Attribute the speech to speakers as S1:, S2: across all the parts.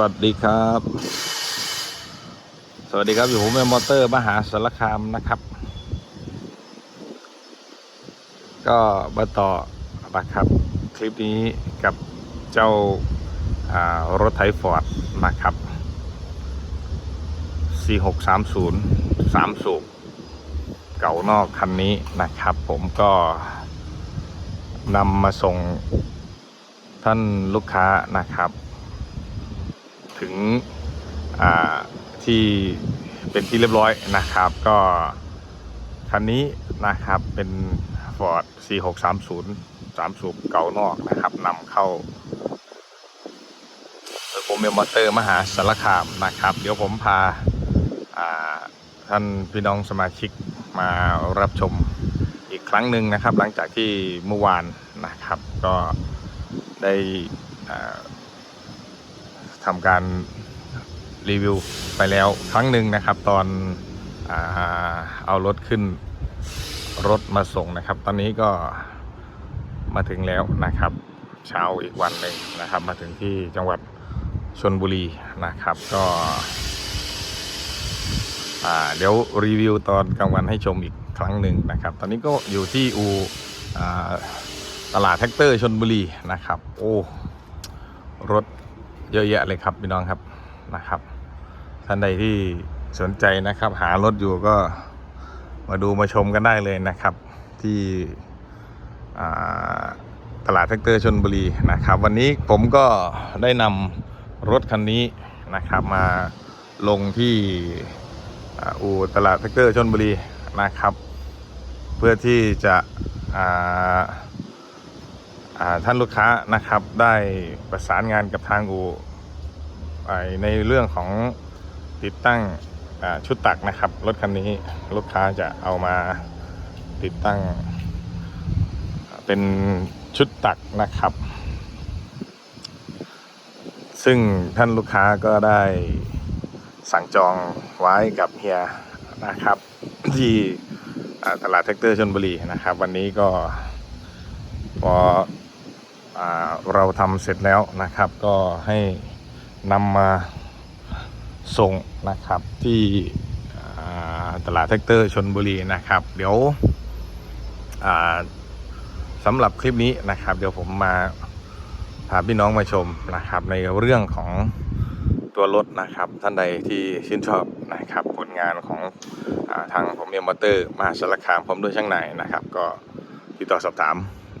S1: วัสดีครับ สวัสดีครับ อยู่ผมแมมอเตอร์มหาสารคามนะครับ ก็มาต่อนะครับ คลิปนี้กับเจ้าารถไถฟอร์ดนะครับ 4630 3 สูบเก่านอกคันนี้นะครับ ผมก็นำมาส่งท่านลูกค้านะครับ ถึงที่เป็นที่เรียบร้อยนะครับ ก็คันนี้นะครับเป็น Ford C630 3สูบเก่านอกนะครับนำเข้าผมเมมอเตอร์มหาสารคามนะครับ เดี๋ยวผมพาาท่านพี่น้องสมาชิกมารับชมอีกครั้งหนึ่งนะครับ หลังจากที่เมื่อวานนะครับ ก็ได้อ่า ทำการรีวิวไปแล้วครั้งหนึ่งนะครับ ตอนอเอารถขึ้นรถมาส่งนะครับ ตอนนี้ก็มาถึงแล้วนะครับเช้าอีกวันหนึ่งนะครับ มาถึงที่จังหวัดชนบุรีนะครับ ก็เดี๋ยวรีวิวตอนกลางวันให้ชมอีกครั้งหนึ่งนะครับ ตอนนี้ก็อยู่ที่อูอ่าตลาดแท็กเตอร์ชนบุรีนะครับ โอ้ รถ เยอะแยะเลยครับพี่น้องครับนะครับ ท่านใดที่สนใจนะครับ หารถอยู่ก็มาดูมาชมกันได้เลยนะครับ ที่ตลาดแท็กเตอร์ชนบุรีนะครับ วันนี้ผมก็ได้นำรถคันนี้นะครับมาลงที่อ,อู่ตลาดแท็กเตอร์ชนบุรีนะครับ เพื่อที่จะ ท่านลูกค้านะครับได้ประสานงานกับทางอูในเรื่องของติดตั้งชุดตักนะครับ รถคันนี้ลูกค้าจะเอามาติดตั้ง เป็นชุดตักนะครับ ซึ่งท่านลูกค้าก็ได้สั่งจองไว้กับเฮียนะครับ ที่ตลาดแท็กเตอร์ชนบุรีนะครับ วันนี้ก็พอ เราทำเสร็จแล้วนะครับ ก็ให้นำมาส่งนะครับที่ตลาดแท็กเตอร์ชนบุรีนะครับ เดี๋ยวสำหรับคลิปนี้นะครับ เดี๋ยวผมมาพาพี่น้องมาชมนะครับ ในเรื่องของตัวรถนะครับ ท่านใดที่ชื่นชอบนะครับ ผลงานของอทางผมเอ็มมอเตอร์มหาสารคามผมด้วยช่างไหนนะครับ ก็ติดต่อสอบถาม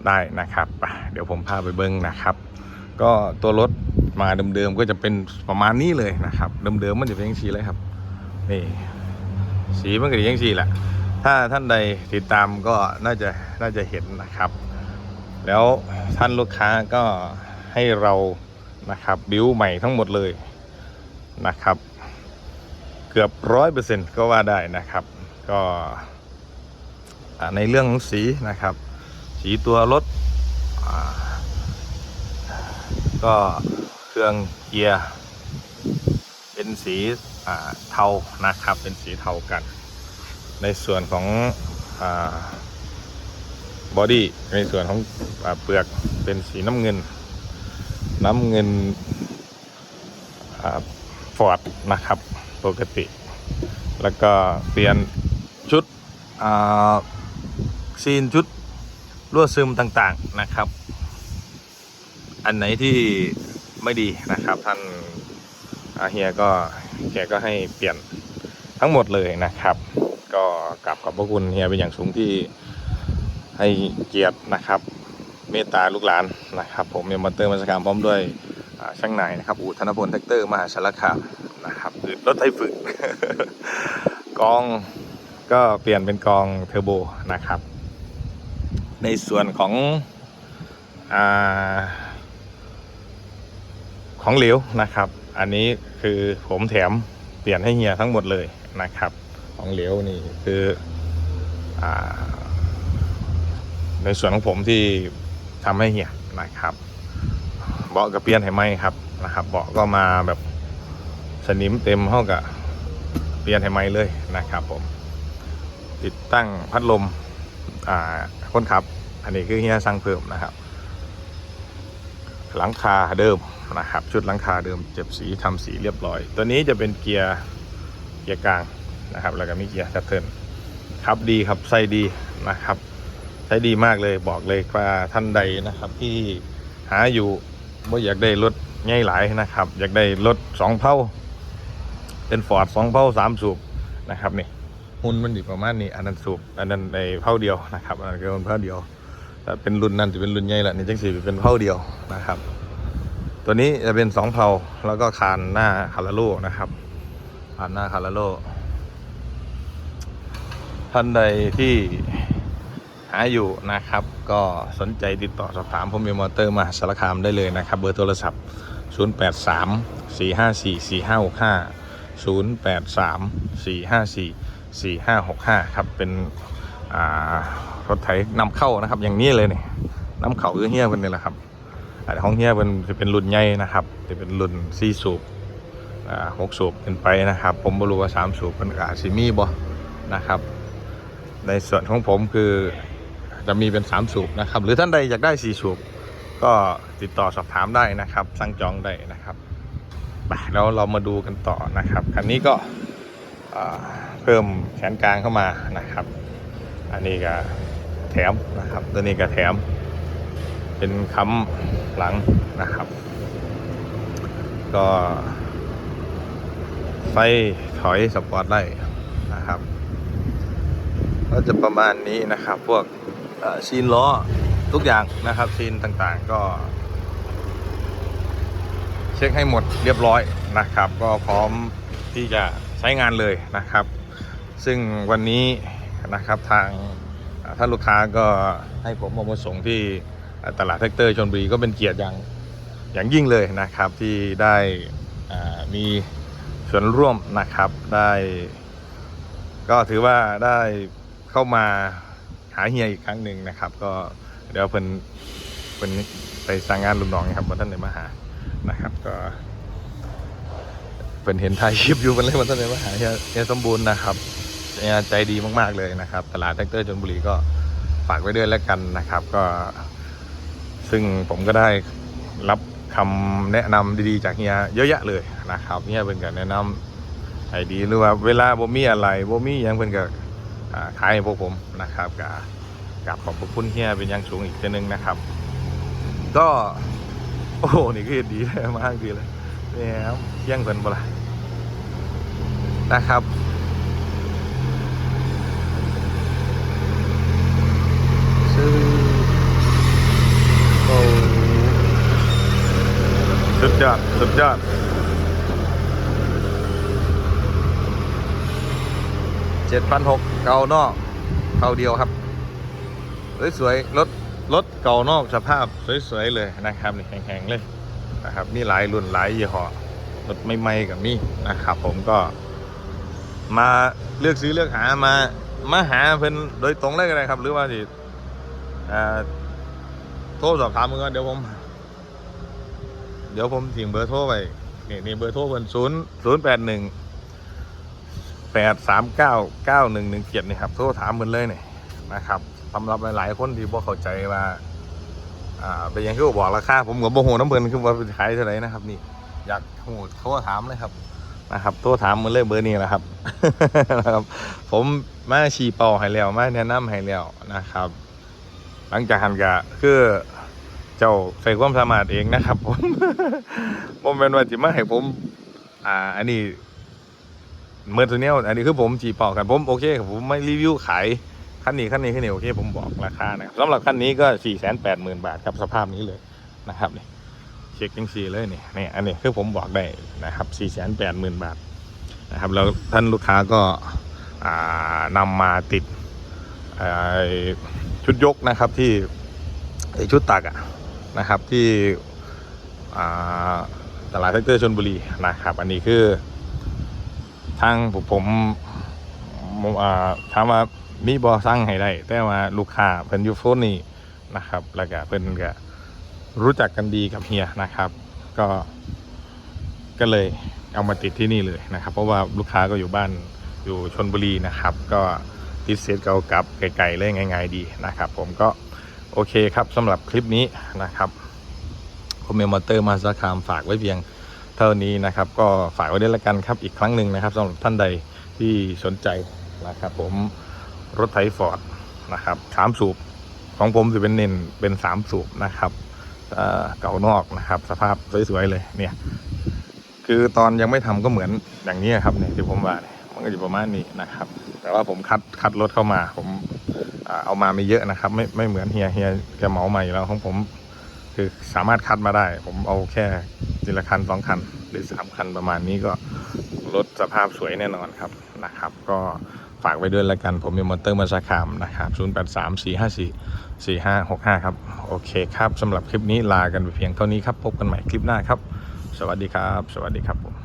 S1: ได้นะครับ เดี๋ยวผมพาไปเบิ้งนะครับ ก็ตัวรถมาเดิมๆก็จะเป็นประมาณนี้เลยนะครับ เดิมๆมันจะเป็นยังสีเลยครับ นี่สีมันก็จะยังสีแหละ ถ้าท่านใดติดตามก็น่าจะน่าจะเห็นนะครับ แล้วท่านลูกค้าก็ให้เรานะครับบิวใหม่ทั้งหมดเลยนะครับ เกือบร้อยเปอร์เซ็นต์ก็ว่าได้นะครับ ก็ในเรื่องของสีนะครับ สีตัวรถ ก็เครื่องเกียร์ เป็นสีเทานะครับ เป็นสีเทากัน ในส่วนของบอดี้ในส่วนของอเปลือกเป็นสีน้ำเงิน น้ำเงินฟอร์ดนะครับปกติ แล้วก็เปลี่ยนชุดซีนชุด รั่วซึมต่างๆนะครับ อันไหนที่ไม่ดีนะครับ ท่านอาเฮียก็แกก็ให้เปลี่ยนทั้งหมดเลยนะครับ ก็กลับขอบพระคุณเฮียเป็นอย่างสูงที่ให้เกียรตินะครับ เมตตาลูกหลานนะครับ ผมเมมเตอร์มาสการพร้อมด้วยช่างนายนะครับอู่ธนพลแท็กเตอร์มหาสารคามนะครับหรือรถไถฝึกกองก็เปลี่ยนเป็นกองเทอร์โบนะครับ ในส่วนของอของเหลวนะครับ อันนี้คือผมแถมเปลี่ยนให้เฮียทั้งหมดเลยนะครับ ของเหลวนี่คืออในส่วนของผมที่ทำให้เฮียนะครับเบาะกับเปียนให้ไหมครับนะครับเบาะก็มาแบบสนิมเต็มห้องกับเปลี่ยนให้ไหมเลยนะครับผมติดตั้งพัดลมอ่า คนขับ อันนี้คือเฮียสั่งเพิ่มนะครับ หลังคาเดิมนะครับ ชุดหลังคาเดิมเจ็บสีทำสีเรียบร้อย ตัวนี้จะเป็นเกียร์เกียร์กลางนะครับ แล้วก็มีเกียร์แพทเทิร์นครับดีครับใส่ดีนะครับใช้ดีมากเลยบอกเลยว่าท่านใดนะครับ ที่หาอยู่ว่าอยากได้รถง่ายหลายนะครับ อยากได้รถสองเผ่าเป็นฟอร์ดสองเผ่าสามสูบนะครับนี่ หุ่นมันอยู่ประมาณนี้อันนั้นสูบอันนั้นในเผ่าเดียวนะครับอันนั้นก็เป็นเผ่าเดียวแต่เป็นรุ่นนั้นจะเป็นรุ่นใหญ่ละนี่จังสีเป็นเผ่าเดียวนะครับ ตัวนี้จะเป็นสองเผ่าแล้วก็คานหน้าคาราโลนะครับคานหน้าคาราโลท่านใดที่หาอยู่นะครับ ก็สนใจติดต่อสอบถามผมมีมอเตอร์มาสารคามได้เลยนะครับ เบอร์โทรศัพท์ 083 454 4565 083 454 4565 ครับ เป็นรถไถนำเข้านะครับ อย่างนี้เลยเนี่ยนำเข้าคือเฮียเป็นนี่แหละครับอาของเฮียเป็นจะเป็นรุ่นใหญ่นะครับจะเป็นรุ่นสี่สูบหกสูบเป็นไปนะครับ ผมไม่รู้ว่าสามสูบเป็นอาซิมีบ่นะครับ ในส่วนของผมคือจะมีเป็นสามสูบนะครับ หรือท่านใดอยากได้สี่สูบก็ติดต่อสอบถามได้นะครับ สั่งจองได้นะครับไปแล้วเรามาดูกันต่อนะครับ คันนี้ก็อ่า เพิ่มแขนกลางเข้ามานะครับ อันนี้ก็แถมนะครับตัวนี้ก็แถม เป็นค้ำหลังนะครับ ก็ไฟถอยสปอร์ตไลท์นะครับ ก็จะประมาณนี้นะครับ พวกเอ่อซีนล้อทุกอย่างนะครับซีนต่างๆก็ เช็คให้หมดเรียบร้อยนะครับ ก็พร้อมที่จะใช้งานเลยนะครับ ซึ่งวันนี้นะครับทางท่านลูกค้าก็ให้ผมมาส่งที่ตลาดแท็กเตอร์ชนบุรีก็เป็นเกียรติอย่างอย่างยิ่งเลยนะครับที่ได้มีส่วนร่วมนะครับได้ ก็ถือว่าได้เข้ามาหาเฮียอีกครั้งหนึ่งนะครับ ก็เดี๋ยวเพิ่นเพิ่นไปสั่งงานลุงน้องครับว่าท่านได้มาหานะครับก็เพิ่นเห็นถ่ายคลิปอยู่เพิ่นเลยว่าท่านได้มาหาเฮียสมบูรณ์นะครับ ใจดีมาก ๆ เลยนะครับ ตลาดแท็กเตอร์ชนบุรีก็ฝากไว้ด้วยแล้วกันนะครับ ก็ ซึ่งผมก็ได้รับคำแนะนำดีๆ จากเฮียเยอะแยะเลยนะครับเฮียเป็นการแนะนำให้ดีหรือว่าเวลาบ่มีอะไรบ่มียังเพิ่นก็อ่าขายให้พวกผมนะครับกับกับขอบพระคุณเฮียเป็นอย่างสูงอีกเทีนึงนะครับ ก็โอ้โหนี่คือดีมากดีเลยนี่ครับเที่ยงเพิ่นบ่ละนะครับซื้อโอ้ สุดยอด สุดยอด เจ็ดพันหกเก่านอกเท่าเดียวครับ สวยๆรถรถเก่านอกสภาพสวยๆเลยนะครับนี่แข็งๆเลยนะครับมีหลายรุ่นหลายยี่ห้อรถไม่ใหม่กับนี่นะครับ ผมก็ มาเลือกซื้อเลือกหามามาหาเพิ่นโดยตรงเลยก็ได้ครับ หรือว่าสิอ่าโทรสอบถามมึงก่อนเดี๋ยวผม เดี๋ยวผมทิ้งเบอร์โทรไปนี่นี่เบอร์โทรเพิ่นศูนย์ศูนย์แปดหนึ่งแปดสามเก้าเก้าหนึ่งหนึ่งเจ็ดนี่ครับโทรถามมันเลยนี่นะครับสำหรับหลายๆคนที่บ่เข้าใจว่าอ่าเป็นหยังคือบอกราคาผมกับโมโหน้ำเบินคือว่าขายเท่าไหร่นะครับ นี่ อยากโหดโทรถามเลยครับนะครับโทรถามมันเลยเบอร์นี้แหละครับนะครับ ผมมาชี้เป่าให้แล้วมาแนะนำให้แล้วนะครับ หลังจากหันกะคือ เจ้าใส่ความสามารถเองนะครับ ผมผมเป็นว่าจิมาให้ผม อ่า อันนี้เมื่อตัวเนี้ยอันนี้คือผมจีปอกกันผมโอเคครับผมไม่รีวิวขายคันนี้คันนี้คันนี้โอเคผมบอกราคานะครับสำหรับคันนี้ก็สี่แสนแปดหมื่นบาทครับสภาพนี้เลยนะครับนี่เช็คจังสีเลยนี่นี่อันนี้คือผมบอกได้นะครับสี่แสนแปดหมื่นบาทนะครับแล้วท่านลูกค้าก็อ่านำมาติดชุดยกนะครับที่ชุดตักอะ นะครับที่ตลาดแท็กเตอร์ชนบุรีนะครับ อันนี้คือ ทางผมผมถามว่ามีบอสั่งให้ได้ แต่ว่าลูกค้าเพิ่นยูโฟนนี่นะครับแล้วก็เพิ่นก็รู้จักกันดีกับเฮียนะครับ ก็ก็เลยเอามาติดที่นี่เลยนะครับ เพราะว่าลูกค้าก็อยู่บ้านอยู่ชนบุรีนะครับ ก็ติดเซตเก่ากับไกลๆเลยง่าย ๆ ดีนะครับ ผมก็ โอเคครับสำหรับคลิปนี้นะครับผมเมลมอเตอร์มาสคามฝากไว้เพียงเท่านี้นะครับ ก็ฝากไว้ด้วยละกันครับอีกครั้งหนึ่งนะครับสำหรับท่านใดที่สนใจนะครับ ผมรถไถฟอร์ดนะครับสามสูบของผมจะเป็นเน้นเป็นสามสูบนะครับเอ่อเก่านอกนะครับ สภาพสวยๆเลยเนี่ย คือตอนยังไม่ทำก็เหมือนอย่างนี้ครับเนี่ยที่ผมว่ามันก็อยู่ประมาณนี้นะครับ แต่ว่าผมคัดคัดรถเข้ามา ผม เอามาไม่เยอะนะครับ ไม่ไม่เหมือนเฮียเฮียแกเหมามาอยู่แล้วของผม คือสามารถคัดมาได้ ผมเอาแค่ทีละคันสองคัน หรือสามคันประมาณนี้ก็รถสภาพสวยแน่นอนครับนะครับ ก็ฝากไว้ด้วยละกันผมมีมอเตอร์มาสาขามนะครับ 0 8 3 4 5 4 4 5 6 5 ครับ โอเคครับสำหรับคลิปนี้ลากันไปเพียงเท่านี้ครับ พบกันใหม่คลิปหน้าครับ สวัสดีครับ สวัสดีครับผม